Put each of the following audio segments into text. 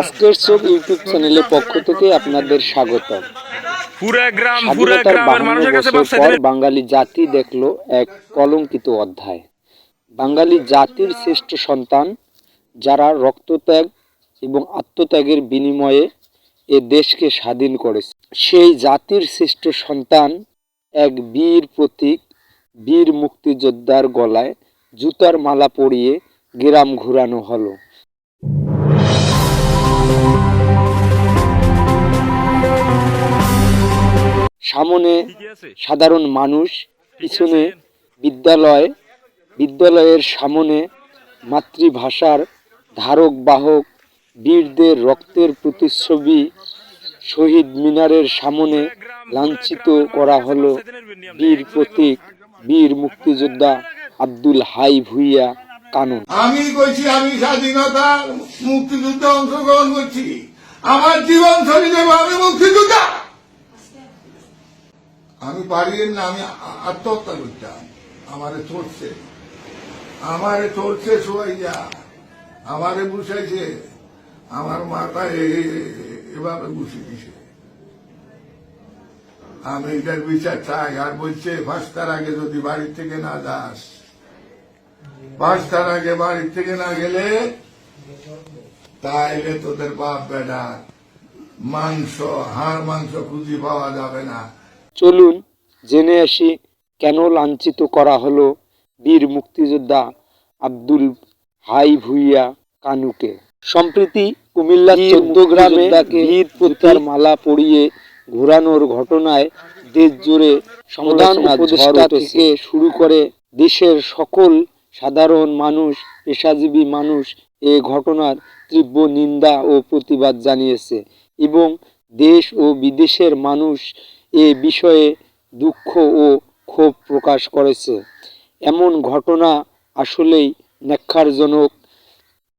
আজকের চোখ ইউটিউব চ্যানেলের পক্ষ থেকে আপনাদের স্বাগত পুরা গ্রাম পুরা স্বাধীনতার গ্রামের বাহান্ন মানুষের কাছে বছর পর বাঙালি জাতি দেখল এক কলঙ্কিত অধ্যায়। বাঙালি জাতির শ্রেষ্ঠ সন্তান যারা রক্তত্যাগ এবং আত্মত্যাগের বিনিময়ে এ দেশকে স্বাধীন করেছে। সেই জাতির শ্রেষ্ঠ সন্তান এক বীর প্রতীক বীর মুক্তিযোদ্ধার গলায় জুতার মালা পরিয়ে গ্রাম ঘুরানো হলো। সামনে সাধারণ মানুষ পিছনে বিদ্যালয় বিদ্যালয়ের সামনে মাতৃভাষার ধারক বাহক বীরদের রক্তের প্রতিচ্ছবি শহীদ মিনারের সামনে লাঞ্ছিত করা হলো বীর প্রতীক বীর মুক্তিযোদ্ধা আব্দুল হাই ভুইয়া কানুন। আমি কইছি আমি স্বাধীনতা মুক্তিযুদ্ধে অংশগ্রহণ করছি। আমার জীবন দেবো আমি মুক্তিযোদ্ধা। আমি পারি না, আমি আত্মহত্যা করতাম। আমারে চলছে। আমারে চলছে সোয়াইয়া আমারে বুঝাইছে আমার এ- এভাবে বুঝিয়ে দিছে। আমি এটার বিচার চাই। আর বলছে পাঁচটার আগে যদি বাড়ি থেকে না যাস। পাঁচটার আগে বাড়ি থেকে না গেলে তাইলে তোদের বাপ বেটা মাংস, হাড় মাংস খুঁজি পাওয়া যাবে না। চলুন জেনে আসি কেন লাঞ্ছিত করা হলো বীর মুক্তিযোদ্ধা আব্দুল হাই ভুইয়া কানুকে। সম্প্রতি কুমিল্লা চোদ্দ গ্রামে বীর প্রতার মালা পরিয়ে ঘোরানোর ঘটনায় দেশ জুড়ে সমাধান উপদেষ্টা থেকে শুরু করে দেশের সকল সাধারণ মানুষ পেশাজীবী মানুষ এ ঘটনার তীব্র নিন্দা ও প্রতিবাদ জানিয়েছে এবং দেশ ও বিদেশের মানুষ এ বিষয়ে দুঃখ ও ক্ষোভ প্রকাশ করেছে। এমন ঘটনা আসলেই ন্যাক্কারজনক।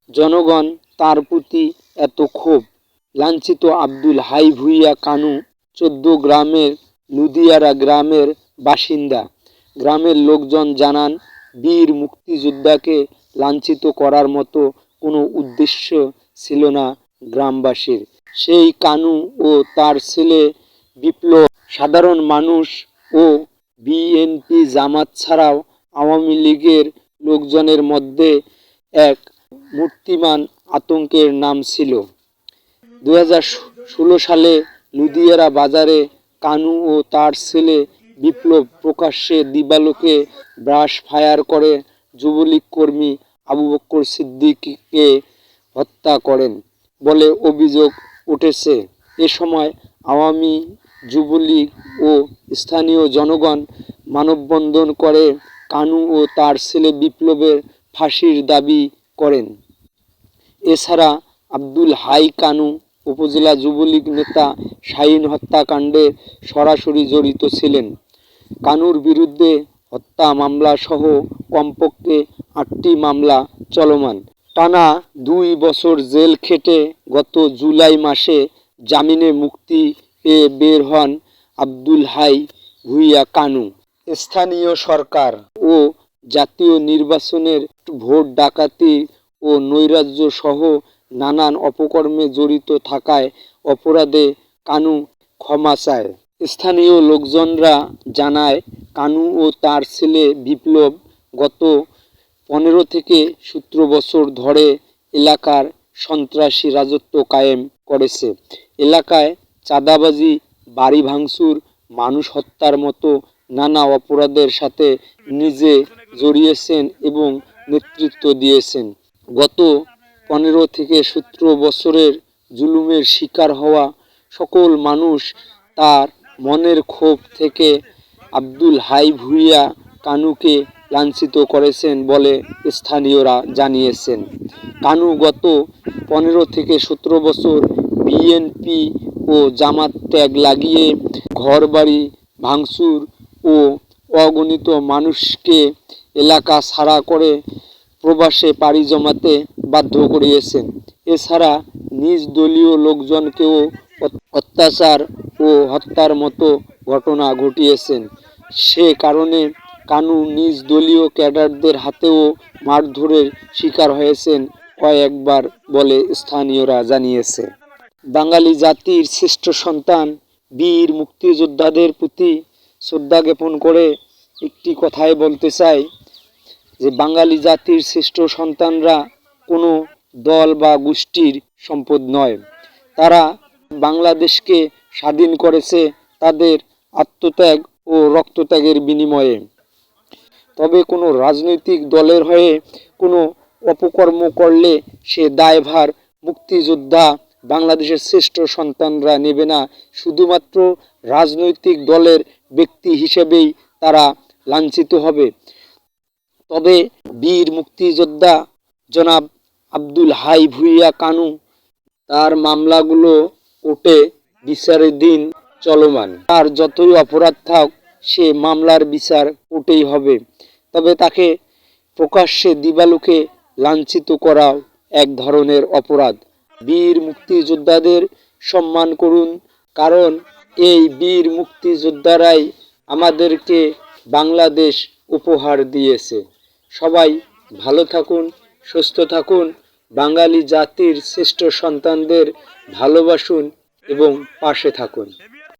জনগণ তার প্রতি এত ক্ষোভ। লাঞ্ছিত আব্দুল হাই ভুইয়া কানু চোদ্দ গ্রামের লুদিয়ারা গ্রামের বাসিন্দা। গ্রামের লোকজন জানান, বীর মুক্তিযোদ্ধাকে লাঞ্ছিত করার মতো কোনো উদ্দেশ্য ছিল না গ্রামবাসীর। সেই কানু ও তার ছেলে বিপ্লব সাধারণ মানুষ ও বিএনপি জামাত ছাড়াও আওয়ামী লীগের লোকজনের মধ্যে এক মূর্তিমান আতঙ্কের নাম ছিল। দু হাজার ষোলো সালে লুধিয়ারা বাজারে কানু ও তার ছেলে বিপ্লব প্রকাশ্যে দিবালোকে ব্রাশ ফায়ার করে যুবলীগ কর্মী আবু বক্কর সিদ্দিকীকে হত্যা করেন বলে অভিযোগ উঠেছে। এ সময় আওয়ামী যুবলীগ ও স্থানীয় জনগণ মানববন্ধন করে কানু ও তার ছেলে বিপ্লবের ফাঁসির দাবি করেন। এছাড়া আব্দুল হাই কানু উপজেলা যুবলীগ নেতা শাহিন হত্যাকাণ্ডে সরাসরি জড়িত ছিলেন। কানুর বিরুদ্ধে হত্যা মামলা সহ কমপক্ষে আটটি মামলা চলমান। টানা দুই বছর জেল খেটে গত জুলাই মাসে জামিনে মুক্তি পেয়ে বের হন আব্দুল হাই ভুইয়া কানু। স্থানীয় সরকার ও জাতীয় নির্বাচনের ভোট ডাকাতি ও নৈরাজ্য সহ নানান অপকর্মে জড়িত থাকায় অপরাধে কানু ক্ষমা চায়। স্থানীয় লোকজনরা জানায়, কানু ও তার ছেলে বিপ্লব গত পনেরো থেকে সতেরো বছর ধরে এলাকার সন্ত্রাসী রাজত্ব কায়েম করেছে। এলাকায় চাঁদাবাজি, বাড়ি ভাঙচুর, মানুষ হত্যার মতো নানা অপরাধের সাথে নিজে জড়িয়েছেন এবং নেতৃত্ব দিয়েছেন। গত পনেরো থেকে সতেরো বছরের জুলুমের শিকার হওয়া সকল মানুষ তার মনের ক্ষোভ থেকে আব্দুল হাই ভুইয়া কানুকে লাঞ্ছিত করেছেন বলে স্থানীয়রা জানিয়েছেন। কানু গত পনেরো থেকে সতেরো বছর বিএনপি ও জামাত ত্যাগ লাগিয়ে ঘরবাড়ি ভাঙচুর ও অগণিত মানুষকে এলাকা ছাড়া করে প্রবাসে পাড়ি জমাতে বাধ্য করিয়েছেন। এছাড়া নিজ দলীয় লোকজনকেও অত্যাচার ও হত্যার মতো ঘটনা ঘটিয়েছেন। সে কারণে কানু নিজ দলীয় ক্যাডারদের হাতেও মারধরের শিকার হয়েছেন, কয়েকবার বলে স্থানীয়রা জানিয়েছে। বাঙালি জাতির শ্রেষ্ঠ সন্তান, বীর মুক্তিযোদ্ধাদের প্রতি শ্রদ্ধা জ্ঞাপন করে একটি কথাই বলতে চাই যে, বাঙালি জাতির শ্রেষ্ঠ সন্তানরা কোনো দল বা গোষ্ঠীর সম্পদ নয়। তারা বাংলাদেশকে স্বাধীন করেছে তাদের আত্মত্যাগ ও রক্তত্যাগের বিনিময়ে। তবে কোনো রাজনৈতিক দলের হয়ে কোনো অপকর্ম করলে সে দায়ভার মুক্তিযোদ্ধা বাংলাদেশের শ্রেষ্ঠ সন্তানরা নেবে না। শুধুমাত্র রাজনৈতিক দলের ব্যক্তি হিসেবেই তারা লাঞ্ছিত হবে। তবে বীর মুক্তিযোদ্ধা জনাব আব্দুল হাই ভুইয়া কানু, তার মামলাগুলো কোর্টে বিচারের দিন চলমান। তার যতই অপরাধ থাক, সে মামলার বিচার কোর্টেই হবে। তবে তাকে প্রকাশ্যে দিবালুকে লাঞ্ছিত করাও এক ধরনের অপরাধ। বীর মুক্তিযোদ্ধাদের সম্মান করুন, কারণ এই বীর মুক্তিযোদ্ধারাই আমাদেরকে বাংলাদেশ উপহার দিয়েছে। সবাই ভালো থাকুন, সুস্থ থাকুন, বাঙালি জাতির শ্রেষ্ঠ সন্তানদের ভালোবাসুন এবং পাশে থাকুন।